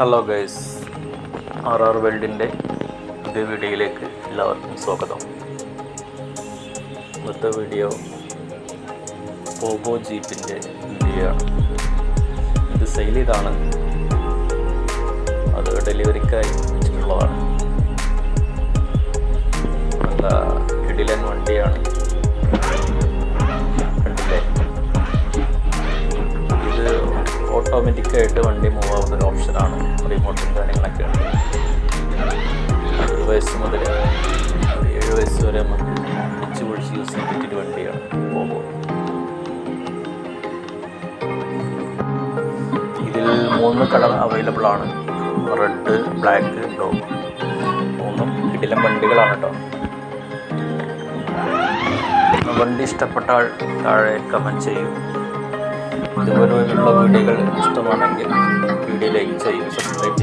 Hello guys R R വേൾഡിന്റെ പുതിയ വീഡിയോയിലേക്ക് എല്ലാവർക്കും സ്വാഗതം. ഇന്നത്തെ വീഡിയോ പോബോ ജീപ്പിന്റെ വീഡിയോ ആണ്. ഇത് സെയിൽ ചെയ്താണ്. അത് ഡെലിവറിക്കായി വെച്ചിട്ടുള്ളതാണ്. നല്ല കിടിലൻ വണ്ടിയാണ്. ഓട്ടോമാറ്റിക്കായിട്ട് വണ്ടി മൂവ് ആവുന്ന ഒരു ഓപ്ഷനാണ് റിമോട്ടും കാര്യങ്ങളൊക്കെ. ഉണ്ട് ഒരു വയസ്സ് മുതൽ ഏഴ് വയസ്സ് വരെ നമുക്ക് പിടിച്ച് പൊളിച്ച് യൂസ് ചെയ്യാൻ പറ്റിയൊരു വണ്ടിയാണ് പോകോ ഇതിൽ മൂന്ന് കളർ അവൈലബിൾ ആണ്. റെഡ് ബ്ലാക്ക് ബ്ലൂ മൂന്നും കിടിലം വണ്ടികളാണ് കേട്ടോ വണ്ടി ഇഷ്ടപ്പെട്ടാൽ താഴെ കമന്റ് ചെയ്യും. ഇതുപോലെയുള്ള വീഡിയോകൾ ഇഷ്ടമാണെങ്കിൽ വീഡിയോ ലൈക്ക് ചെയ്യും സബ്സ്ക്രൈബ്